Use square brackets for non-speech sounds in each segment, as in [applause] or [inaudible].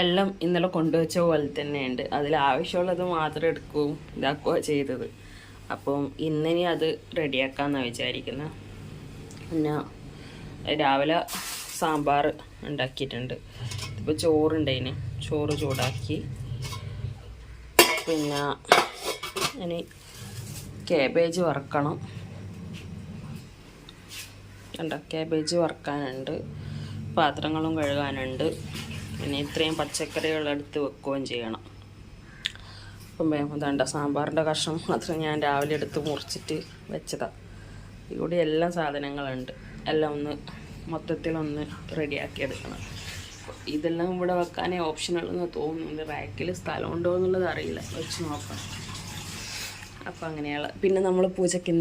എല്ലാം ഇന്നലെ കൊണ്ടുവച്ച പോലെ തന്നെയുണ്ട്. അതിൽ ആവശ്യമുള്ളത് മാത്രം എടുക്കുകയും ഇതാക്കുകയോ ചെയ്തത്. അപ്പം ഇന്നിനി അത് റെഡിയാക്കാമെന്നാണ് വിചാരിക്കുന്നത് പിന്നെ രാവിലെ സാമ്പാർ ഉണ്ടാക്കിയിട്ടുണ്ട്. ഇപ്പോൾ ചോറുണ്ടതിന് ചോറ് ചൂടാക്കി. പിന്നെ ഇനി കേബേജ് വറക്കണം. കണ്ട? കേബേജ് വറക്കാനുണ്ട്. പാത്രങ്ങളും കഴുകാനുണ്ട്. പിന്നെ ഇത്രയും പച്ചക്കറികൾ എടുത്ത് വെക്കുകയും ചെയ്യണം. അപ്പം വേണ്ട സാമ്പാറിന്റെ കഷ്ണം മാത്രം ഞാൻ രാവിലെ എടുത്ത് മുറിച്ചിട്ട് വെച്ചതാണ് ഇവിടെ എല്ലാ സാധനങ്ങളുണ്ട്. എല്ലാം ഒന്ന് മൊത്തത്തിലൊന്ന് റെഡിയാക്കി എടുക്കണം. ഇതെല്ലാം ഇവിടെ വെക്കാനേ ഓപ്ഷനുള്ളതെന്ന് തോന്നുന്നു. റാക്കിൽ സ്ഥലം ഉണ്ടോ എന്നുള്ളത് അറിയില്ല. വെച്ച് നോക്കണം അപ്പം അങ്ങനെയുള്ള പിന്നെ നമ്മൾ പൂജയ്ക്ക്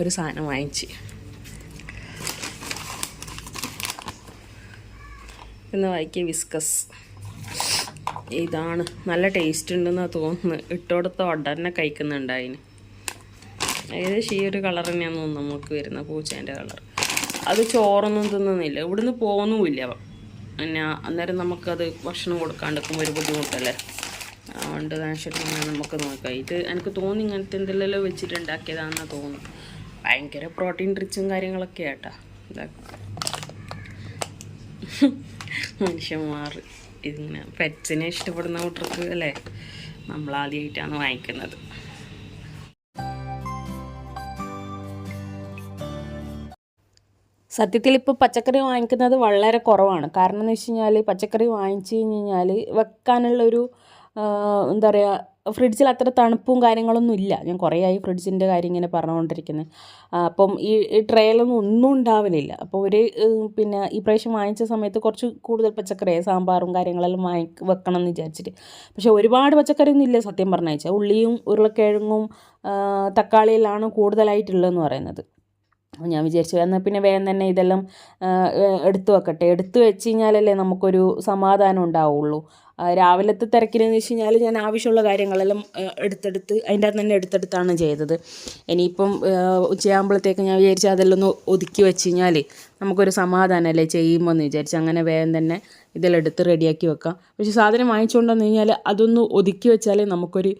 ഒരു സാധനം വാങ്ങിച്ച്. ഇന്ന് വായിക്കുക വിസ്കസ് ഇതാണ്. നല്ല ടേസ്റ്റ് ഉണ്ടെന്ന് തോന്നുന്നത് ഇട്ടോടത്ത് ഉടനെ കഴിക്കുന്നുണ്ടായിന്. ഏകദേശം ഈ ഒരു കളർ തന്നെയാണ് തോന്നുന്നു നമുക്ക് വരുന്ന പൂച്ചേന്റെ കളർ അത് ചോറൊന്നും തിന്നുന്നില്ല. ഇവിടുന്ന് പോകുന്നുമില്ല. പിന്നെ അന്നേരം നമുക്കത് ഭക്ഷണം കൊടുക്കാണ്ടിരിക്കുമ്പോൾ ഒരു ബുദ്ധിമുട്ടല്ലേ? അതുകൊണ്ട് കാണിച്ചിട്ട് നമുക്ക് നോക്കാം. ഇത് എനിക്ക് തോന്നി ഇങ്ങനത്തെ എന്തെല്ലാം വെച്ചിട്ടുണ്ടാക്കിയതാണെന്ന് തോന്നുന്നു. ഭയങ്കര പ്രോട്ടീൻ റിച്ചും കാര്യങ്ങളൊക്കെ ആട്ടാ ഇതാ. മനുഷ്യന്മാർ ഇതിങ്ങനെ പെറ്റ്സിനെ ഇഷ്ടപ്പെടുന്ന കൂട്ടർക്ക് അല്ലേ? നമ്മൾ ആദ്യമായിട്ടാണ് വാങ്ങിക്കുന്നത്. സത്യത്തിൽ ഇപ്പോൾ പച്ചക്കറി വാങ്ങിക്കുന്നത് വളരെ കുറവാണ്. കാരണം എന്ന് വെച്ച് കഴിഞ്ഞാൽ പച്ചക്കറി വാങ്ങിച്ചു കഴിഞ്ഞ് കഴിഞ്ഞാൽ വെക്കാനുള്ളൊരു എന്താ പറയുക ഫ്രിഡ്ജിൽ അത്ര തണുപ്പും കാര്യങ്ങളൊന്നും ഇല്ല. ഞാൻ കുറേ ആയി ഫ്രിഡ്ജിന്റെ കാര്യം ഇങ്ങനെ പറഞ്ഞുകൊണ്ടിരിക്കുന്നത് അപ്പം ഈ ട്രയലൊന്നും ഒന്നും ഉണ്ടാവലില്ല. അപ്പോൾ ഒരു പിന്നെ ഈ പ്രാവശ്യം വാങ്ങിച്ച സമയത്ത് കുറച്ച് കൂടുതൽ പച്ചക്കറി സാമ്പാറും കാര്യങ്ങളെല്ലാം വാങ്ങി വെക്കണം എന്ന് വിചാരിച്ചിട്ട്. പക്ഷേ ഒരുപാട് പച്ചക്കറിയൊന്നും ഇല്ല സത്യം പറഞ്ഞു ഉള്ളിയും ഉരുളക്കിഴങ്ങും തക്കാളിയിലാണ് കൂടുതലായിട്ടുള്ളതെന്ന് പറയുന്നത്. അപ്പോൾ ഞാൻ വിചാരിച്ചു എന്നാൽ പിന്നെ വേഗം തന്നെ ഇതെല്ലാം എടുത്തു വെക്കട്ടെ. എടുത്തു വെച്ച് കഴിഞ്ഞാലല്ലേ നമുക്കൊരു സമാധാനം ഉണ്ടാവുള്ളൂ. രാവിലത്തെ തിരക്കിനെന്ന് വെച്ച് കഴിഞ്ഞാൽ ഞാൻ ആവശ്യമുള്ള കാര്യങ്ങളെല്ലാം എടുത്തെടുത്ത് അതിന്റെ അകത്ത് തന്നെ എടുത്തെടുത്താണ് ചെയ്തത്. ഇനിയിപ്പം ഉച്ചയാകുമ്പോഴത്തേക്ക് ഞാൻ വിചാരിച്ചു അതെല്ലാം ഒന്ന് ഒതുക്കി വെച്ച് കഴിഞ്ഞാൽ നമുക്കൊരു സമാധാനമല്ലേ ചെയ്യുമ്പോൾ എന്ന് വിചാരിച്ചു. അങ്ങനെ വേഗം തന്നെ ഇതെല്ലാം എടുത്ത് റെഡിയാക്കി വെക്കാം. പക്ഷേ സാധനം വാങ്ങിച്ചുകൊണ്ട് വന്നു കഴിഞ്ഞാൽ അതൊന്ന് ഒതുക്കി വെച്ചാലേ നമുക്കൊരു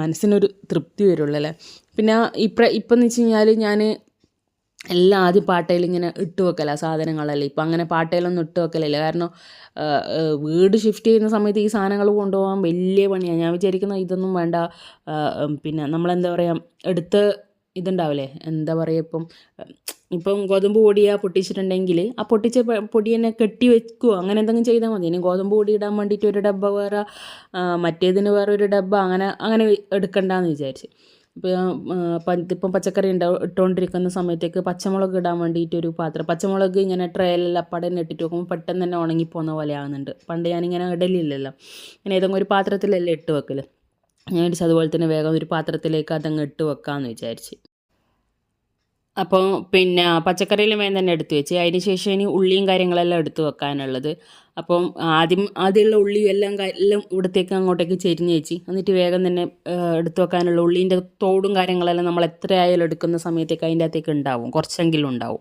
മനസ്സിനൊരു തൃപ്തി വരുള്ളൂ അല്ലേ? പിന്നെ ഇപ്പം ഇപ്പം എന്ന് വെച്ച് കഴിഞ്ഞാൽ ഞാൻ എല്ലാം ആദ്യം പാട്ടയിൽ ഇങ്ങനെ ഇട്ട് വെക്കല സാധനങ്ങളല്ലേ. ഇപ്പം അങ്ങനെ പാട്ടയിലൊന്നും ഇട്ട് വെക്കലില്ല. കാരണം വീട് ഷിഫ്റ്റ് ചെയ്യുന്ന സമയത്ത് ഈ സാധനങ്ങൾ കൊണ്ടുപോകാൻ വലിയ പണിയാണ് ഞാൻ വിചാരിക്കുന്ന ഇതൊന്നും വേണ്ട. പിന്നെ നമ്മളെന്താ പറയുക എടുത്ത് ഇതുണ്ടാവില്ലേ? എന്താ പറയുക ഇപ്പം ഇപ്പം ഗോതമ്പ് പൊടിയാ പൊട്ടിച്ചിട്ടുണ്ടെങ്കിൽ ആ പൊട്ടിച്ച പൊടി തന്നെ കെട്ടി വെക്കുമോ അങ്ങനെ എന്തെങ്കിലും ചെയ്താൽ മതി. ഇനി ഗോതമ്പ് പൊടി ഇടാൻ വേണ്ടിയിട്ട് ഒരു ഡബ്ബ വേറെ മറ്റേതിന് വേറെ ഒരു ഡബ്ബ അങ്ങനെ അങ്ങനെ എടുക്കണ്ടെന്ന് വിചാരിച്ച്. ഇപ്പം പച്ചക്കറി ഉണ്ടാവും ഇട്ടുകൊണ്ടിരിക്കുന്ന സമയത്തേക്ക് പച്ചമുളക് ഇടാൻ വേണ്ടിയിട്ട് ഒരു പാത്രം. പച്ചമുളക് ഇങ്ങനെ ട്രേയിലെല്ലാം അപ്പാടെ തന്നെ ഇട്ടിട്ട് നോക്കുമ്പോൾ പെട്ടെന്ന് തന്നെ ഉണങ്ങി പോകുന്ന പോലെ ആകുന്നുണ്ട് പണ്ട് ഞാനിങ്ങനെ ഇടലില്ലല്ലോ. ഇങ്ങനെ ഏതെങ്കിലും ഒരു പാത്രത്തിലല്ലേ ഇട്ട് വെക്കൽ ഞാൻ വിളിച്ചത് അതുപോലെ തന്നെ വേഗം ഒരു പാത്രത്തിലേക്ക് അതങ്ങ് ഇട്ട് വെക്കാമെന്ന് വിചാരിച്ച്. അപ്പോൾ പിന്നെ പച്ചക്കറിയിലും വേഗം തന്നെ എടുത്തു വെച്ച്. അതിന് ശേഷം ഇനി ഉള്ളിയും കാര്യങ്ങളെല്ലാം എടുത്തു വെക്കാനുള്ളത്. അപ്പം ആദ്യം ആദ്യമുള്ള ഉള്ളിയും എല്ലാം എല്ലാം ഇവിടത്തേക്ക് അങ്ങോട്ടേക്ക് ചെരിഞ്ഞ് വെച്ച് എന്നിട്ട് വേഗം തന്നെ എടുത്തു വെക്കാനുള്ള ഉള്ളീന്റെ തോടും കാര്യങ്ങളെല്ലാം നമ്മൾ എത്രയായാലും എടുക്കുന്ന സമയത്തേക്ക് അതിന്റെ അകത്തേക്ക് ഉണ്ടാവും. കുറച്ചെങ്കിലും ഉണ്ടാവും.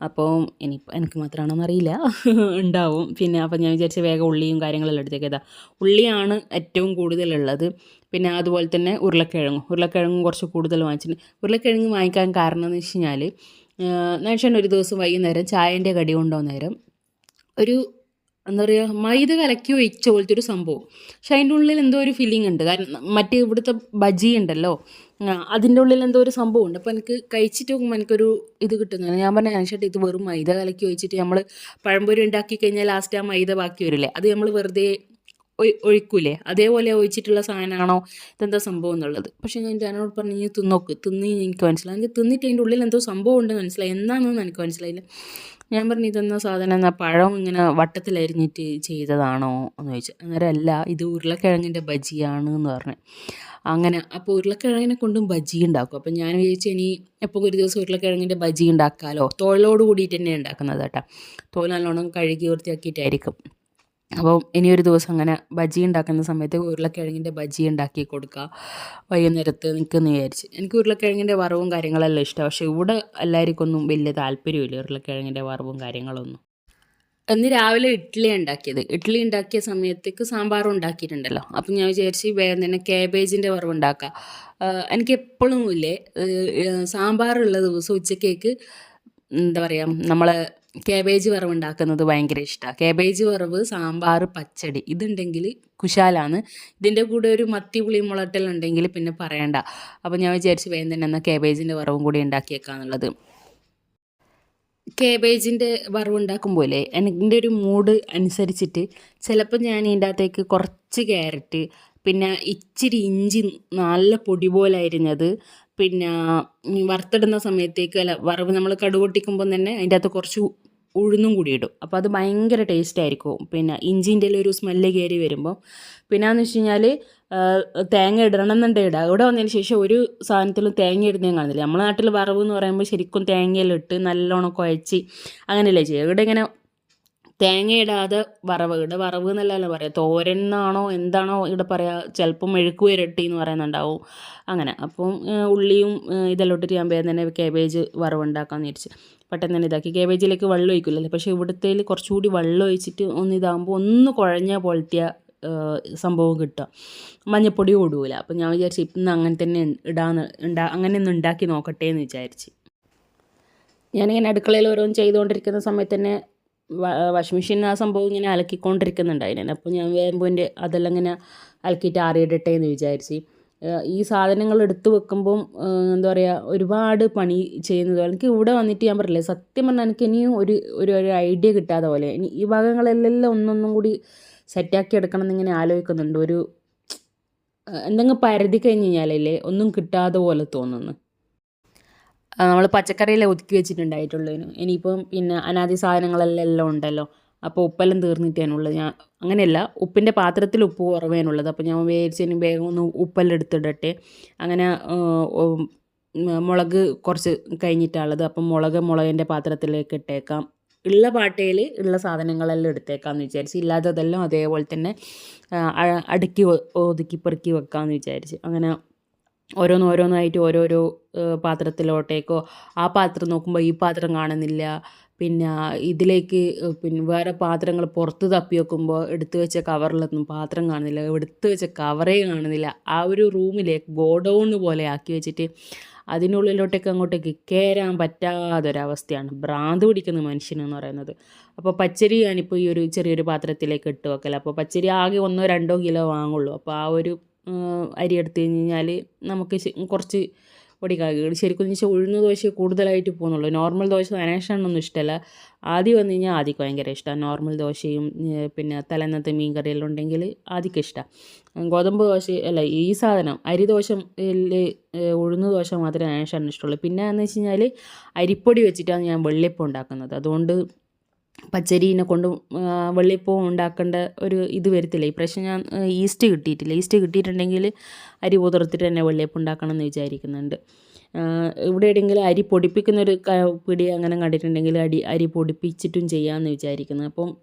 അപ്പോൾ ഇനി എനിക്ക് മാത്രമാണോന്ന് അറിയില്ല. [laughs] ഉണ്ടാവും. പിന്നെ അപ്പം ഞാൻ വിചാരിച്ച വേഗം ഉള്ളിയും കാര്യങ്ങളെല്ലാം എടുത്തേക്ക്. ഇതാ ഉള്ളിയാണ് ഏറ്റവും കൂടുതലുള്ളത്. പിന്നെ അതുപോലെ തന്നെ ഉരുളക്കിഴങ്ങ്. ഉരുളക്കിഴങ്ങ് കുറച്ച് കൂടുതൽ വാങ്ങിച്ചിട്ടുണ്ട് ഉരുളക്കിഴങ്ങ് വാങ്ങിക്കാൻ കാരണം എന്ന് വെച്ച് കഴിഞ്ഞാൽ ഞാൻ ഒരു ദിവസം വൈകുന്നേരം ചായന്റെ കടി കൊണ്ടുവന്നേരം ഒരു എന്താ പറയുക മൈദ കലക്കി ഒഴിച്ച പോലത്തെ ഒരു സംഭവം. പക്ഷെ അതിന്റെ ഉള്ളിൽ എന്തോ ഒരു ഫീലിംഗ് ഉണ്ട്. കാരണം മറ്റേ ഇവിടുത്തെ ബജി ഉണ്ടല്ലോ അതിന്റെ ഉള്ളിൽ എന്തോ ഒരു സംഭവം ഉണ്ട്. അപ്പോൾ എനിക്ക് കഴിച്ചിട്ട് നോക്കുമ്പോൾ എനിക്കൊരു ഇത് കിട്ടുന്നില്ല. ഞാൻ പറഞ്ഞ അനുസരിച്ച് ഇത് വെറും മൈദ കലക്കി ഒഴിച്ചിട്ട് നമ്മൾ പഴംപൊരി ഉണ്ടാക്കി കഴിഞ്ഞാൽ ലാസ്റ്റ് ആ മൈദ ബാക്കി വരില്ലേ? അത് നമ്മൾ വെറുതെ ഒഴിക്കൂലേ? അതേപോലെ ഒഴിച്ചിട്ടുള്ള സാധനമാണോ? ഇതെന്താ സംഭവം എന്നുള്ളത്. പക്ഷേ ഞാൻ എന്റെ പറഞ്ഞു നീ തിന്നോക്ക്. തിന്ന് എനിക്ക് മനസ്സിലായി. എനിക്ക് തിന്നിട്ട് അതിന്റെ ഉള്ളിൽ എന്തോ സംഭവം ഉണ്ടെന്ന് മനസ്സിലായി. എന്താണെന്ന് എനിക്ക് മനസ്സിലായില്ല. ഞാൻ പറഞ്ഞു ഇതെന്നാ സാധനം? എന്നാ പഴം ഇങ്ങനെ വട്ടത്തിലരിഞ്ഞിട്ട് ചെയ്തതാണോ? എന്ന് ചോദിച്ചു. അന്നേരം അല്ല ഇത് ഉരുളക്കിഴങ്ങിന്റെ ബജിയാണ് എന്ന് പറഞ്ഞു. അങ്ങനെ അപ്പോൾ ഉരുളക്കിഴങ്ങിനെ കൊണ്ടും ബജി ഉണ്ടാക്കും. അപ്പോൾ ഞാൻ വിചാരിച്ചു ഇനി എപ്പോൾ ഒരു ദിവസം ഉരുളക്കിഴങ്ങിന്റെ ബജി ഉണ്ടാക്കാമല്ലോ തോലോട് കൂടിയിട്ട് തന്നെ ഉണ്ടാക്കുന്നത് കേട്ടോ. തോൽ നല്ലോണം കഴുകി വൃത്തിയാക്കിയിട്ടായിരിക്കും. അപ്പോൾ ഇനിയൊരു ദിവസം അങ്ങനെ ബജി ഉണ്ടാക്കുന്ന സമയത്ത് ഉരുളക്കിഴങ്ങിന്റെ ബജി ഉണ്ടാക്കി കൊടുക്കുക വൈകുന്നേരത്ത് നിൽക്കുന്നു വിചാരിച്ച്. എനിക്ക് ഉരുളക്കിഴങ്ങിന്റെ വറവും കാര്യങ്ങളെല്ലാം ഇഷ്ടമാണ് പക്ഷേ ഇവിടെ എല്ലാവർക്കും ഒന്നും വലിയ താല്പര്യമില്ല ഉരുളക്കിഴങ്ങിന്റെ വറവും കാര്യങ്ങളൊന്നും. എന്ന് രാവിലെ ഇഡ്ഡലി ഉണ്ടാക്കിയത്. ഇഡ്ഡലി ഉണ്ടാക്കിയ സമയത്തേക്ക് സാമ്പാറും ഉണ്ടാക്കിയിട്ടുണ്ടല്ലോ. അപ്പം ഞാൻ വിചാരിച്ച് വേഗം തന്നെ കാബേജിന്റെ വറവ് ഉണ്ടാക്കാം. എനിക്ക് എപ്പോഴും ഇല്ലേ സാമ്പാറുള്ള ദിവസം ഉച്ചക്കേക്ക് എന്താ പറയുക നമ്മൾ കാബേജ് വറവ് ഉണ്ടാക്കുന്നത് ഭയങ്കര ഇഷ്ടമാണ് കേബേജ് വറവ് സാമ്പാർ പച്ചടി ഇതുണ്ടെങ്കിൽ കുശാലാണ്. ഇതിന്റെ കൂടെ ഒരു മത്തി പുളി മുളട്ടലുണ്ടെങ്കിൽ പിന്നെ പറയണ്ട. അപ്പോൾ ഞാൻ വിചാരിച്ച് വേഗം തന്നെ എന്നാൽ കേബേജിന്റെ വറവും കൂടി ഉണ്ടാക്കിയേക്കാന്നുള്ളത്. കേബേജിന്റെ വറവ് ഉണ്ടാക്കുമ്പോഴേ എന്റെ ഒരു മൂഡ് അനുസരിച്ചിട്ട് ചിലപ്പോൾ ഞാൻ ഇതിന്റെ അകത്തേക്ക് കുറച്ച് ക്യാരറ്റ് പിന്നെ ഇച്ചിരി ഇഞ്ചി നല്ല പൊടി പോലെ അരിഞ്ഞത് പിന്നെ വറുത്തിടുന്ന സമയത്തേക്ക് അല്ല വറവ് നമ്മൾ കടുക് പൊട്ടിക്കുമ്പോൾ തന്നെ അതിന്റെ അകത്ത് കുറച്ച് ഉഴുന്നും കൂടി ഇടും. അപ്പോൾ അത് ഭയങ്കര ടേസ്റ്റ് ആയിരിക്കും. പിന്നെ ഇഞ്ചിന്റെ ഒരു സ്മെല്ല് കയറി വരുമ്പോൾ പിന്നെ എന്ന് വെച്ച് കഴിഞ്ഞാൽ തേങ്ങ ഇടണം എന്നുണ്ടെങ്കിൽ ഇടാം. ഇവിടെ വന്നതിന് ശേഷം ഒരു സാധനത്തിലും തേങ്ങ ഇടുന്നതും കാണുന്നില്ല. നമ്മുടെ നാട്ടിൽ വറവ് എന്ന് പറയുമ്പോൾ ശരിക്കും തേങ്ങയെല്ലാം ഇട്ട് നല്ലോണം കുഴച്ച് അങ്ങനെയല്ലേ ചെയ്യുക? ഇവിടെ ഇങ്ങനെ തേങ്ങ ഇടാതെ വറവ് ഇവിടെ വറവ് എന്നല്ലല്ലോ പറയാം. തോരൻ എന്നാണോ എന്താണോ ഇവിടെ പറയുക ചിലപ്പം മെഴുക്ക് ഇരട്ടി എന്ന് പറയുന്നുണ്ടാവും. അങ്ങനെ. അപ്പം ഉള്ളിയും ഇതെല്ലാം ഇട്ടിട്ട് ഞാൻ വേഗം തന്നെ കേബേജ് വറവ് ഉണ്ടാക്കാമെന്ന് വിചാരിച്ച്. പെട്ടെന്ന് തന്നെ ഇതാക്കി. കേബേജിലേക്ക് വെള്ളം ഒഴിക്കില്ലല്ലോ പക്ഷേ ഇവിടുത്തേൽ കുറച്ചുകൂടി വെള്ളം ഒഴിച്ചിട്ട് ഒന്ന് ഇതാകുമ്പോൾ ഒന്ന് കുഴഞ്ഞ പോലത്തെ സംഭവം കിട്ടുക. മഞ്ഞപ്പൊടി ഓടുകയില്ല അപ്പം ഞാൻ വിചാരിച്ചു ഇന്ന് അങ്ങനെ തന്നെ ഇടാന്ന് ഉണ്ടാ അങ്ങനെ ഒന്ന് ഉണ്ടാക്കി നോക്കട്ടെ എന്ന് വിചാരിച്ച്. ഞാനിങ്ങനെ അടുക്കളയിൽ ഓരോന്ന് ചെയ്തുകൊണ്ടിരിക്കുന്ന സമയത്ത് തന്നെ വാഷിംഗ് മെഷീൻ ആ സംഭവം ഇങ്ങനെ അലക്കിക്കൊണ്ടിരിക്കുന്നുണ്ടായിരുന്നു അപ്പോൾ ഞാൻ വേകുമ്പോൾ എന്റെ അതെല്ലാം ഇങ്ങനെ അലക്കിയിട്ട് ആറിയിടട്ടെ എന്ന് വിചാരിച്ച്. ഈ സാധനങ്ങൾ എടുത്തു വെക്കുമ്പം എന്താ പറയുക ഒരുപാട് പണി ചെയ്യുന്നത് എനിക്ക് ഇവിടെ വന്നിട്ട് ഞാൻ പറഞ്ഞില്ലേ സത്യം പറഞ്ഞാൽ എനിക്ക് ഇനിയും ഒരു ഒരു ഒരു ഐഡിയ കിട്ടാതെ പോലെ. ഇനി ഈ ഭാഗങ്ങളെല്ലാം ഒന്നൊന്നും കൂടി സെറ്റാക്കി എടുക്കണം എന്നിങ്ങനെ ആലോചിക്കുന്നുണ്ട്. ഒരു എന്തെങ്കിലും പരതി കഴിഞ്ഞ് കഴിഞ്ഞാലല്ലേ ഒന്നും കിട്ടാതെ പോലെ തോന്നുന്നു. നമ്മൾ പച്ചക്കറിയെല്ലാം ഒതുക്കി വെച്ചിട്ടുണ്ടായിട്ടുള്ളതിന്. ഇനിയിപ്പം പിന്നെ അനാദി സാധനങ്ങളെല്ലാം എല്ലാം ഉണ്ടല്ലോ. അപ്പോൾ ഉപ്പെല്ലാം തീർന്നിട്ടാണുള്ളത് ഞാൻ അങ്ങനെയല്ല ഉപ്പിന്റെ പാത്രത്തിൽ ഉപ്പ് കുറവേനുള്ളത്. അപ്പോൾ ഞാൻ വേവിച്ചതിന് വേഗം ഒന്ന് ഉപ്പെല്ലാം എടുത്തിടട്ടെ. അങ്ങനെ മുളക് കുറച്ച് കഴിഞ്ഞിട്ടുള്ളത്. അപ്പം മുളക് മുളകിന്റെ പാത്രത്തിലേക്ക് ഇട്ടേക്കാം. ഉള്ള പാട്ടയിൽ ഉള്ള സാധനങ്ങളെല്ലാം എടുത്തേക്കാമെന്ന് വിചാരിച്ച്. ഇല്ലാത്തതെല്ലാം അതേപോലെ തന്നെ അടുക്കി ഒതുക്കി പെറുക്കി വെക്കാമെന്ന് വിചാരിച്ച്. അങ്ങനെ ഓരോന്ന് ഓരോന്നായിട്ട് ഓരോരോ പാത്രത്തിലോട്ടേക്കോ ആ പാത്രം നോക്കുമ്പോൾ ഈ പാത്രം കാണുന്നില്ല. പിന്നെ ഇതിലേക്ക് പിന്നെ വേറെ പാത്രങ്ങൾ പുറത്ത് തപ്പി വെക്കുമ്പോൾ എടുത്തു വെച്ച കവറിലൊന്നും പാത്രം കാണുന്നില്ല. എടുത്തു വെച്ച കവറേ കാണുന്നില്ല. ആ ഒരു റൂമിലേക്ക് ഗോഡൗൺ പോലെ ആക്കി വെച്ചിട്ട് അതിനുള്ളിലോട്ടേക്ക് അങ്ങോട്ടേക്ക് കയറാൻ പറ്റാത്തൊരവസ്ഥയാണ് ഭ്രാന്ത് പിടിക്കുന്ന മനുഷ്യനെന്ന് പറയുന്നത്. അപ്പോൾ പച്ചരി ഞാനിപ്പോൾ ഈ ഒരു ചെറിയൊരു പാത്രത്തിലേക്ക് ഇട്ട് വെക്കല. അപ്പോൾ പച്ചരി ആകെ ഒന്നോ രണ്ടോ കിലോ വാങ്ങുള്ളൂ. അപ്പോൾ ആ ഒരു അരി എടുത്തു കഴിഞ്ഞാൽ നമുക്ക് കുറച്ച് പൊടിക്കാകുകൾ ശരിക്കും വെച്ചാൽ ഉഴുന്ന ദോശ കൂടുതലായിട്ട് പോകുന്നുള്ളൂ. നോർമൽ ദോശ നനേഷാണൊന്നും ഇഷ്ടമല്ല ആദ്യം വന്നു കഴിഞ്ഞാൽ ആദ്യം ഭയങ്കര ഇഷ്ടമാണ് നോർമൽ ദോശയും പിന്നെ തലേന്നത്തെ മീൻ കറിയെല്ലാം ഉണ്ടെങ്കിൽ ആദ്യക്ക് ഇഷ്ടമാണ് ഗോതമ്പ് ദോശ അല്ല ഈ സാധനം അരി ദോശ ഉഴുന്ന ദോശ മാത്രമേ നനേഷാണ് ഇഷ്ടമുള്ളൂ. പിന്നെ എന്ന് വെച്ച് കഴിഞ്ഞാൽ അരിപ്പൊടി വെച്ചിട്ടാണ് ഞാൻ വെള്ളിയപ്പം ഉണ്ടാക്കുന്നത്. അതുകൊണ്ട് പച്ചരീനെ കൊണ്ട് ആ, വെള്ളിയപ്പം ഉണ്ടാക്കേണ്ട ഒരു ഇത് വരത്തില്ല. ഈ പ്രാവശ്യം ഞാൻ ഈസ്റ്റ് കിട്ടിയിട്ടില്ല. ഈസ്റ്റ് കിട്ടിയിട്ടുണ്ടെങ്കിൽ അരി കുതിർത്തിട്ട് തന്നെ വെള്ളിയപ്പം ഉണ്ടാക്കണം എന്ന് വിചാരിക്കുന്നുണ്ട്. ഇവിടെ എവിടെയെങ്കിലും അരി പൊടിപ്പിക്കുന്ന ഒരു ക- പിടി അങ്ങനെ കണ്ടിട്ടുണ്ടെങ്കിൽ അടി അരി പൊടിപ്പിച്ചിട്ടും ചെയ്യാമെന്ന് വിചാരിക്കുന്നു. അപ്പം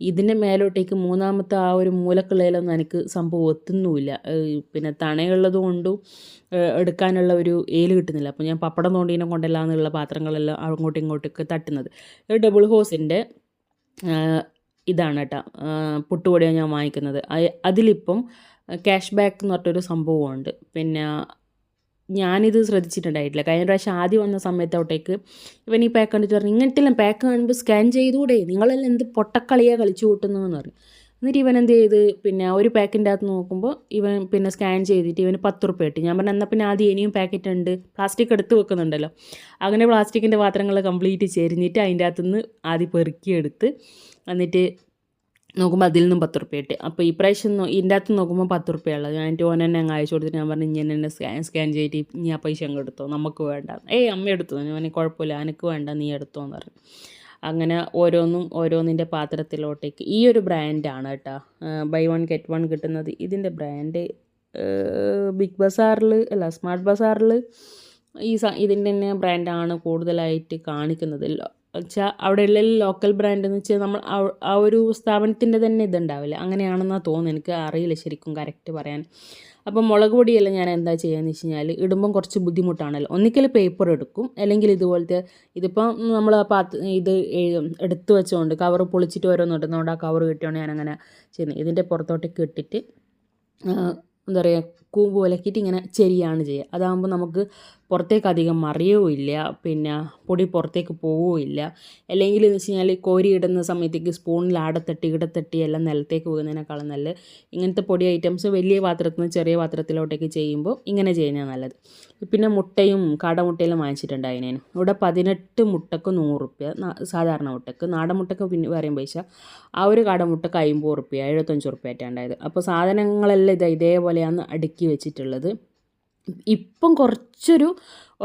ഇതിന്റെ മേലോട്ടേക്ക് മൂന്നാമത്തെ ആ ഒരു മൂലക്കിളയിലൊന്നും എനിക്ക് സംഭവം എത്തുന്നുമില്ല പിന്നെ തണയുള്ളത് കൊണ്ടും എടുക്കാനുള്ള ഒരു ഏൽ കിട്ടുന്നില്ല. അപ്പോൾ ഞാൻ പപ്പടം തോണ്ടീനെ കൊണ്ടെല്ലാം എന്നുള്ള പാത്രങ്ങളെല്ലാം അങ്ങോട്ടും ഇങ്ങോട്ടൊക്കെ തട്ടുന്നത്. ഡബിൾ ഹോസിന്റെ ഇതാണ് കേട്ടോ. പുട്ടുപൊടിയാണ് ഞാൻ വാങ്ങിക്കുന്നത്. അതിലിപ്പം ക്യാഷ് ബാക്ക് എന്ന് പറഞ്ഞിട്ടൊരു സംഭവമുണ്ട്. പിന്നെ ഞാനിത് ശ്രദ്ധിച്ചിട്ടുണ്ടായിട്ടില്ല. കഴിഞ്ഞ പ്രാവശ്യം ആദ്യം വന്ന സമയത്തോട്ടേക്ക് ഇവൻ ഈ പാക്ക് കണ്ടിട്ട് പറഞ്ഞു ഇങ്ങനത്തെ പാക്ക് കാണുമ്പോൾ സ്കാൻ ചെയ്തുകൂടെ നിങ്ങളെല്ലാം എന്ത് പൊട്ടക്കളിയാണ് കളിച്ചു കൂട്ടുന്നതെന്ന് പറഞ്ഞു. എന്നിട്ട് ഇവൻ എന്ത് ചെയ്ത്? പിന്നെ ഒരു പാക്കിന്റെ അകത്ത് നോക്കുമ്പോൾ ഇവൻ പിന്നെ സ്കാൻ ചെയ്തിട്ട് ഇവന് പത്ത് റുപ്യ കിട്ടി. ഞാൻ പറഞ്ഞു എന്നാൽ പിന്നെ ആദ്യം ഇനിയും പാക്കറ്റ് ഉണ്ട്. പ്ലാസ്റ്റിക് എടുത്ത് വെക്കുന്നുണ്ടല്ലോ. അങ്ങനെ പ്ലാസ്റ്റിക്കിന്റെ പാത്രങ്ങൾ കംപ്ലീറ്റ് ചെരിഞ്ഞിട്ട് അതിന്റെ അകത്തുനിന്ന് ആദ്യം പെറുക്കിയെടുത്ത് എന്നിട്ട് നോക്കുമ്പോൾ അതിൽ നിന്നും പത്ത് റുപ്യ കിട്ടി. അപ്പോൾ ഈ പ്രാവശ്യം ഇതിന്റെ അകത്ത് നോക്കുമ്പോൾ പത്ത് റുപ്യ ഉള്ളത്. ഞാൻ എന്റെ ഓനെന്നെ അങ്ങ് അയച്ചു കൊടുത്തിട്ട് ഞാൻ പറഞ്ഞു ഇങ്ങനെ എന്നെ സ്കാൻ സ്കാൻ ചെയ്തിട്ട് നീ ആ പൈസ അങ്ങ് എടുത്തോ. നമുക്ക് വേണ്ട. ഏയ് അമ്മ എടുത്തോ. ഞാൻ കുഴപ്പമില്ല. എനിക്ക് വേണ്ട. നീ എടുത്തോ എന്ന് പറഞ്ഞു. അങ്ങനെ ഓരോന്നും ഓരോന്നിന്റെ പാത്രത്തിലോട്ടേക്ക്. ഈ ഒരു ബ്രാൻഡാണ് കേട്ടോ. ബൈ വൺ ഗെറ്റ് വൺ കിട്ടുന്നത്. ഇതിന്റെ ബ്രാൻഡ് ബിഗ് ബസാറിൽ അല്ല സ്മാർട്ട് ബസാറിൽ ഈ സ ഇതിന്റെ തന്നെ ബ്രാൻഡാണ് കൂടുതലായിട്ട് കാണിക്കുന്നത്. വെച്ചാൽ അവിടെയുള്ള ലോക്കൽ ബ്രാൻഡ് എന്ന് വെച്ചാൽ നമ്മൾ ആ- ഒരു സ്ഥാപനത്തിന്റെ തന്നെ ഇതുണ്ടാവില്ല. അങ്ങനെയാണെന്നാണ് തോന്നുന്നത് എനിക്ക് അറിയില്ല ശരിക്കും കറക്റ്റ് പറയാൻ. അപ്പം മുളക് പൊടിയെല്ലാം ഞാൻ എന്താ ചെയ്യുകയെന്ന് വെച്ച് കഴിഞ്ഞാൽ ഇടുമ്പം കുറച്ച് ബുദ്ധിമുട്ടാണല്ലോ. ഒന്നിക്കൽ പേപ്പർ എടുക്കും. അല്ലെങ്കിൽ ഇതുപോലത്തെ ഇതിപ്പം നമ്മൾ ആ പാത്ര ഇത് എടുത്ത് വെച്ചുകൊണ്ട് കവർ പൊളിച്ചിട്ട് ഓരോന്ന് ഇടുന്നതുകൊണ്ട് ആ കവർ കിട്ടിയോണ്ട് ഞാനങ്ങനെ ചെയ്യുന്നത് ഇതിന്റെ പുറത്തോട്ടേക്ക് ഇട്ടിട്ട് എന്താ പറയുക കൂമ്പ് വിലക്കിയിട്ട് ഇങ്ങനെ ചെരിയാണ് ചെയ്യുക. അതാകുമ്പോൾ നമുക്ക് പുറത്തേക്ക് അധികം മറിയുമില്ല പിന്നെ പൊടി പുറത്തേക്ക് പോവുകയില്ല അല്ലെങ്കിൽ എന്ന് വെച്ച് കഴിഞ്ഞാൽ കോരി ഇടുന്ന സമയത്തേക്ക് സ്പൂണിൽ ആടത്തട്ടി ഇടത്തട്ടി എല്ലാം നിലത്തേക്ക് പോകുന്നതിനേക്കാളും നല്ലത് ഇങ്ങനത്തെ പൊടി ഐറ്റംസ് വലിയ പാത്രത്തിൽ നിന്ന് ചെറിയ പാത്രത്തിലോട്ടേക്ക് ചെയ്യുമ്പോൾ ഇങ്ങനെ ചെയ്യുന്നത് നല്ലത്. പിന്നെ മുട്ടയും കാടമുട്ടയെല്ലാം വാങ്ങിച്ചിട്ടുണ്ടായിനേനു ഇവിടെ പതിനെട്ട് മുട്ടക്ക് നൂറ് റുപ്യ സാധാരണ മുട്ടക്ക്. നാടൻ മുട്ടക്ക് പിന്നെ വേറെയും പൈസ. ആ ഒരു കാടമുട്ടക്ക് അമ്പത് റുപ്യ എഴുപത്തഞ്ച് റുപ്യ ഉണ്ടായത്. അപ്പോൾ സാധനങ്ങളെല്ലാം ഇത് ഇതേപോലെയാണ് അടുക്കി വെച്ചിട്ടുള്ളത്. ഇപ്പം കുറച്ചൊരു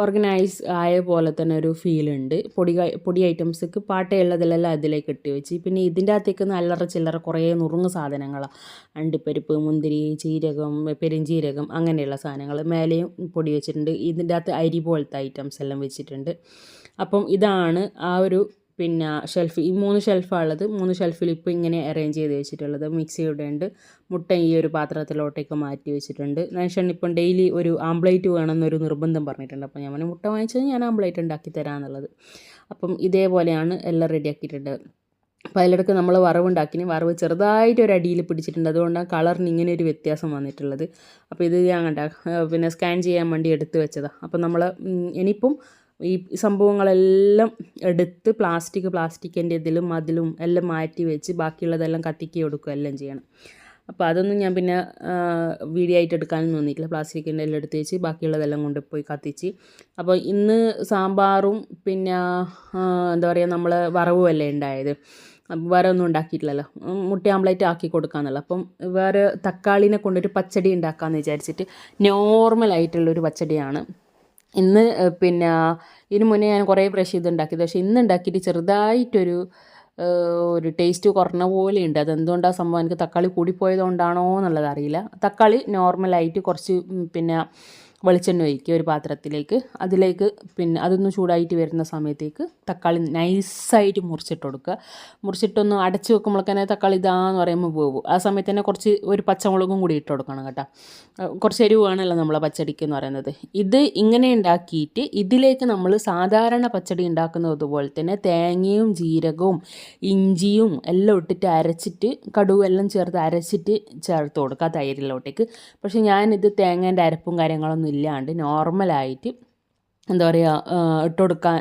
ഓർഗനൈസ് ആയ പോലെ തന്നെ ഒരു ഫീൽ ഉണ്ട്. പൊടി പൊടി ഐറ്റംസൊക്കെ പാട്ടയുള്ളതിലെല്ലാം അതിലേക്ക് ഇട്ട് വെച്ച്. പിന്നെ ഇതിന്റെ അകത്തേക്ക് അല്ലറ ചില്ലറ കുറേ നുറുങ്ങ് സാധനങ്ങളാണ് അണ്ടിപ്പരിപ്പ് മുന്തിരി ചീരകം പെരിഞ്ചീരകം അങ്ങനെയുള്ള സാധനങ്ങൾ മേലെയും പൊടി വെച്ചിട്ടുണ്ട്. ഇതിന്റെ അകത്ത് അരി പോലത്തെ ഐറ്റംസ് എല്ലാം വെച്ചിട്ടുണ്ട്. അപ്പം ഇതാണ് ആ ഒരു പിന്നെ ഷെൽഫ് ഈ മൂന്ന് ഷെൽഫാണ് ഉള്ളത്. മൂന്ന് ഷെൽഫിൽ ഇപ്പോൾ ഇങ്ങനെ അറേഞ്ച് ചെയ്ത് വെച്ചിട്ടുള്ളത്. മിക്സി ഇവിടെ ഉണ്ട് മുട്ട ഈ ഒരു പാത്രത്തിലോട്ടേക്ക് മാറ്റി വെച്ചിട്ടുണ്ട്. ഞാൻ ഇപ്പം ഡെയിലി ഒരു ആംപ്ലേറ്റ് വേണമെന്നൊരു നിർബന്ധം പറഞ്ഞിട്ടുണ്ട്. അപ്പോൾ ഞാൻ മുട്ട വാങ്ങിച്ചത് ഞാൻ ആംപ്ലേറ്റ് ഉണ്ടാക്കി തരാമെന്നുള്ളത് അപ്പം ഇതേപോലെയാണ് എല്ലാം റെഡിയാക്കിയിട്ടുണ്ട് അപ്പോൾ അതിലിടക്ക് നമ്മൾ വറവുണ്ടാക്കിന് വറവ് ചെറുതായിട്ട് ഒരു അടിയിൽ പിടിച്ചിട്ടുണ്ട്. അതുകൊണ്ടാണ് കളറിന് ഇങ്ങനെ ഒരു വ്യത്യാസം വന്നിട്ടുള്ളത്. അപ്പോൾ ഇത് ഞാൻ കണ്ട പിന്നെ സ്കാൻ ചെയ്യാൻ വേണ്ടി എടുത്ത് വെച്ചതാണ് അപ്പോൾ നമ്മൾ ഇനിയിപ്പം ഈ സംഭവങ്ങളെല്ലാം എടുത്ത് പ്ലാസ്റ്റിക് പ്ലാസ്റ്റിക്കിന്റെ ഇതിലും അതിലും എല്ലാം മാറ്റി വെച്ച് ബാക്കിയുള്ളതെല്ലാം കത്തിക്കി കൊടുക്കുക എല്ലാം ചെയ്യണം. അപ്പോൾ അതൊന്നും ഞാൻ പിന്നെ വീഡിയോ ആയിട്ട് എടുക്കാനും തോന്നിയിട്ടില്ല പ്ലാസ്റ്റിക്കിന്റെ എല്ലാം എടുത്ത് വെച്ച് ബാക്കിയുള്ളതെല്ലാം കൊണ്ടുപോയി കത്തിച്ച്. അപ്പോൾ ഇന്ന് സാമ്പാറും പിന്നെ എന്താ പറയുക നമ്മൾ വറവും അല്ലേ ഉണ്ടായത്? വേറെ ഒന്നും ഉണ്ടാക്കിയിട്ടില്ലല്ലോ. മുട്ട ആംപ്ലേറ്റ് ആക്കി കൊടുക്കാമെന്നല്ല അപ്പം വേറെ തക്കാളിനെ കൊണ്ടൊരു പച്ചടി ഉണ്ടാക്കാമെന്ന് വിചാരിച്ചിട്ട് നോർമലായിട്ടുള്ളൊരു പച്ചടിയാണ്. ഇന്ന് പിന്നെ ഇതിന് മുന്നേ ഞാൻ കുറേ പ്രാവശ്യം ഇത് ഉണ്ടാക്കിയത് പക്ഷേ ഇന്ന് ഉണ്ടാക്കിയിട്ട് ചെറുതായിട്ടൊരു ഒരു ടേസ്റ്റ് കുറഞ്ഞ പോലെ ഉണ്ട് അതെന്തുകൊണ്ടാണ് സംഭവം? എനിക്ക് തക്കാളി കൂടിപ്പോയതുകൊണ്ടാണോ എന്നുള്ളത് അറിയില്ല. തക്കാളി നോർമലായിട്ട് കുറച്ച് പിന്നെ വെളിച്ചെണ്ണ ഒഴിക്കുക ഒരു പാത്രത്തിലേക്ക്. അതിലേക്ക് പിന്നെ അതൊന്ന് ചൂടായിട്ട് വരുന്ന സമയത്തേക്ക് തക്കാളി നൈസായിട്ട് മുറിച്ചിട്ട് കൊടുക്കുക. മുറിച്ചിട്ടൊന്ന് അടച്ച് വെക്കുമ്പോഴേക്കന്നെ തക്കാളി ഇതാന്ന് പറയുമ്പോൾ പോകും. ആ സമയത്ത് തന്നെ കുറച്ച് ഒരു പച്ചമുളകും കൂടി ഇട്ട് കൊടുക്കണം കേട്ടോ. കുറച്ച് എരിവാണല്ലോ നമ്മളെ പച്ചടിക്ക് എന്ന് പറയുന്നത്. ഇത് ഇങ്ങനെ ഉണ്ടാക്കിയിട്ട് ഇതിലേക്ക് നമ്മൾ സാധാരണ പച്ചടി ഉണ്ടാക്കുന്നതുപോലെ തന്നെ തേങ്ങയും ജീരകവും ഇഞ്ചിയും എല്ലാം ഇട്ടിട്ട് അരച്ചിട്ട് കടുവും എല്ലാം ചേർത്ത് അരച്ചിട്ട് ചേർത്ത് കൊടുക്കുക തൈരിലോട്ടേക്ക്. പക്ഷേ ഞാനിത് തേങ്ങേന്റെ അരപ്പും കാര്യങ്ങളൊന്നും ഇല്ലാണ്ട് നോർമലായിട്ട് എന്താ പറയുക ഇട്ട് കൊടുക്കാൻ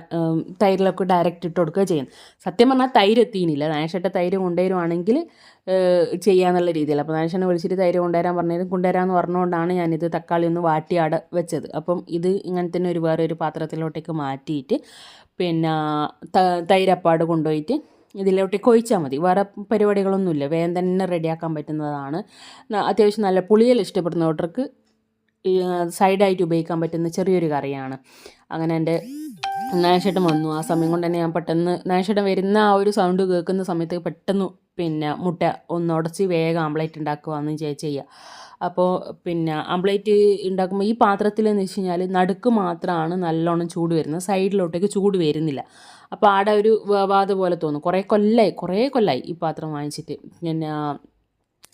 തൈരിലൊക്കെ ഡയറക്റ്റ് ഇട്ട് കൊടുക്കുക ചെയ്യും സത്യം പറഞ്ഞാൽ തൈര് എത്തിയില്ല നായഷേട്ട തൈര് കൊണ്ടുവരുവാണെങ്കിൽ ചെയ്യാന്നുള്ള രീതിയിൽ അപ്പോൾ നായഷനെ വിളിച്ചിട്ട് തൈര് കൊണ്ടുവരാൻ പറഞ്ഞത് കൊണ്ടുവരാമെന്ന് പറഞ്ഞുകൊണ്ടാണ് ഞാനിത് തക്കാളി ഒന്ന് വാട്ടി അട വെച്ചത്. അപ്പം ഇത് ഇങ്ങനെ തന്നെ ഒരു വേറെ ഒരു പാത്രത്തിലോട്ടേക്ക് മാറ്റിയിട്ട് പിന്നെ തൈരപ്പാട് കൊണ്ടുപോയിട്ട് ഇതിലോട്ടേക്ക് ഒഴിച്ചാൽ മതി. വേറെ പരിപാടികളൊന്നുമില്ല. വേഗം തന്നെ റെഡിയാക്കാൻ പറ്റുന്നതാണ്. അത്യാവശ്യം നല്ല പുളിയൽ ഇഷ്ടപ്പെടുന്നവർക്ക് സൈഡായിട്ട് ഉപയോഗിക്കാൻ പറ്റുന്ന ചെറിയൊരു കറിയാണ്. അങ്ങനെ എന്റെ നാശേട്ടൻ വന്നു. ആ സമയം കൊണ്ട് തന്നെ ഞാൻ പെട്ടെന്ന് നാശേട്ടൻ വരുന്ന ആ ഒരു സൗണ്ട് കേൾക്കുന്ന സമയത്ത് പെട്ടെന്ന് പിന്നെ മുട്ട ഒന്ന് ഉടച്ച് വേഗം ആംപ്ലേറ്റ് ഉണ്ടാക്കുകയെന്ന് ചെയ്യുക അപ്പോൾ പിന്നെ ആംപ്ലേറ്റ് ഉണ്ടാക്കുമ്പോൾ ഈ പാത്രത്തിൽ എന്ന് വെച്ച് കഴിഞ്ഞാൽ നടുക്ക് മാത്രമാണ് നല്ലോണം ചൂട് വരുന്നത്. സൈഡിലോട്ടേക്ക് ചൂട് വരുന്നില്ല. അപ്പോൾ ആടെ ഒരു വേവാതെ പോലെ തോന്നും. കുറേ കൊല്ലായി കുറേ കൊല്ലായി ഈ പാത്രം വാങ്ങിച്ചിട്ട്. പിന്നെ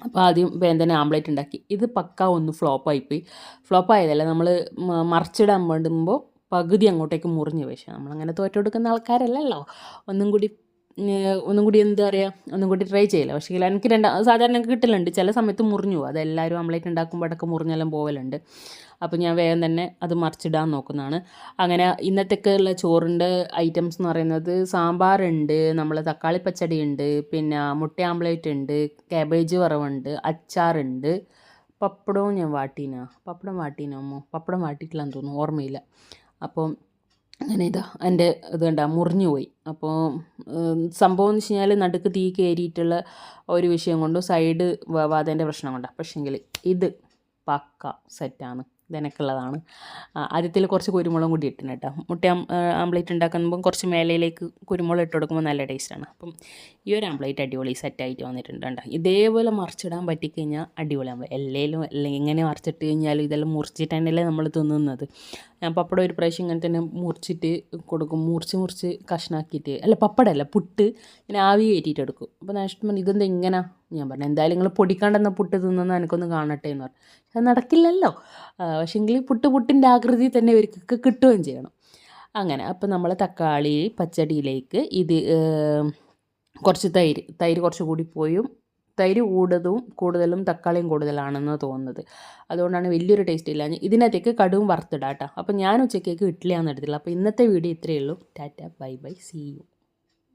അപ്പോൾ ആദ്യം വേഗം തന്നെ ആംപ്ലേറ്റ് ഉണ്ടാക്കി. ഇത് പക്ക ഒന്ന് ഫ്ലോപ്പായിപ്പോയി ഫ്ലോപ്പായതല്ല നമ്മൾ മറിച്ചിടാൻ വേണ്ടുമ്പോൾ പകുതി അങ്ങോട്ടേക്ക് മുറിഞ്ഞു പക്ഷേ നമ്മളങ്ങനെ തോറ്റെടുക്കുന്ന ആൾക്കാരല്ലല്ലോ. ഒന്നും കൂടി ഒന്നും കൂടി എന്താ പറയുക ഒന്നും കൂടി ട്രൈ ചെയ്യില്ല പക്ഷേ എനിക്ക് രണ്ട് സാധാരണ എനിക്ക് കിട്ടലുണ്ട്. ചില സമയത്ത് മുറിഞ്ഞു പോകും അതെല്ലാവരും ഓംലേറ്റ് ഉണ്ടാക്കുമ്പോൾ അടക്കം മുറിഞ്ഞെല്ലാം പോകലുണ്ട് അപ്പോൾ ഞാൻ വേഗം തന്നെ അത് മറിച്ചിടാൻ നോക്കുന്നതാണ്. അങ്ങനെ ഇന്നത്തേക്കുള്ള ചോറിന്റെ ഐറ്റംസ് എന്ന് പറയുന്നത് സാമ്പാറുണ്ട് നമ്മൾ തക്കാളി പച്ചടി ഉണ്ട് പിന്നെ മുട്ട ആംപ്ലേറ്റ് ഉണ്ട് കാബേജ് വറവുണ്ട് അച്ചാറുണ്ട്. പപ്പടവും ഞാൻ വാട്ടീനാ. പപ്പടം വാട്ടീനോ അമ്മോ? പപ്പടം വാട്ടിയിട്ടില്ലാന്ന് തോന്നുന്നു. ഓർമ്മയില്ല. അപ്പം അങ്ങനെ ഇതാ എന്റെ ഇത് കണ്ട മുറിഞ്ഞു പോയി. അപ്പോൾ സംഭവം എന്ന് വെച്ച് കഴിഞ്ഞാൽ നടുക്ക് തീ കയറിയിട്ടുള്ള ഒരു വിഷയം കൊണ്ടും സൈഡ് വാതേന്റെ പ്രശ്നം കൊണ്ടാണ് പക്ഷേങ്കിൽ ഇത് പക്ക സെറ്റാണ് ഇതിനൊക്കെയുള്ളതാണ് ആദ്യത്തിൽ കുറച്ച് കുരുമുളകും കൂടി ഇട്ടിന് കേട്ടോ മുട്ട ആംപ്ലേറ്റ് ഉണ്ടാക്കുമ്പോൾ കുറച്ച് മേലയിലേക്ക് കുരുമുളക് ഇട്ട് കൊടുക്കുമ്പോൾ നല്ല ടേസ്റ്റാണ് അപ്പം ഈ ഒരു ആംപ്ലേറ്റ് അടിപൊളി സെറ്റായിട്ട് വന്നിട്ടുണ്ട് കേട്ടോ ഇതേപോലെ മറിച്ചിടാൻ പറ്റിക്കഴിഞ്ഞാൽ അടിപൊളിയാകുമ്പോൾ എല്ലേലും അല്ലെങ്കിൽ ഇങ്ങനെ മറിച്ചിട്ട് കഴിഞ്ഞാലും ഇതെല്ലാം മുറിച്ചിട്ട് തന്നെയല്ലേ നമ്മൾ തിന്നുന്നത്. ഞാൻ പപ്പട ഒരു പ്രാവശ്യം ഇങ്ങനെ തന്നെ മുറിച്ചിട്ട് കൊടുക്കും. മുറിച്ച് മുറിച്ച് കഷ്ണാക്കിയിട്ട് അല്ല പപ്പടമല്ല പുട്ട് ഇങ്ങനെ ആവി കയറ്റിയിട്ട് എടുക്കും അപ്പോൾ ഞാൻ ഇതെന്താ ഇങ്ങനെ ഞാൻ പറഞ്ഞു എന്തായാലും നിങ്ങൾ പൊടിക്കാണ്ടെന്ന പുട്ട് തിന്നുന്ന എനിക്കൊന്ന് കാണട്ടെ എന്ന് പറഞ്ഞു അത് നടക്കില്ലല്ലോ. പക്ഷേങ്കിൽ പുട്ട് പുട്ടിന്റെ ആകൃതി തന്നെ ഇവർക്ക് കിട്ടുകയും ചെയ്യണം. അങ്ങനെ അപ്പോൾ നമ്മൾ തക്കാളി പച്ചടിയിലേക്ക് ഇത് കുറച്ച് തൈര് തൈര് കുറച്ച് കൂടി പോയും. തൈര് കൂടുതലും കൂടുതലും തക്കാളിയും കൂടുതലാണെന്ന് തോന്നുന്നത്. അതുകൊണ്ടാണ് വലിയൊരു ടേസ്റ്റ് ഇല്ല. ഇതിനകത്തേക്ക് കടുവും വറുത്തിടാം കേട്ടോ. അപ്പോൾ ഞാൻ ഉച്ചക്കേക്ക് ഇഡ്ഡലിയാണെന്ന് എടുത്തില്ല അപ്പോൾ ഇന്നത്തെ വീഡിയോ ഇത്രയേ ഉള്ളൂ. Tata bye bye. See you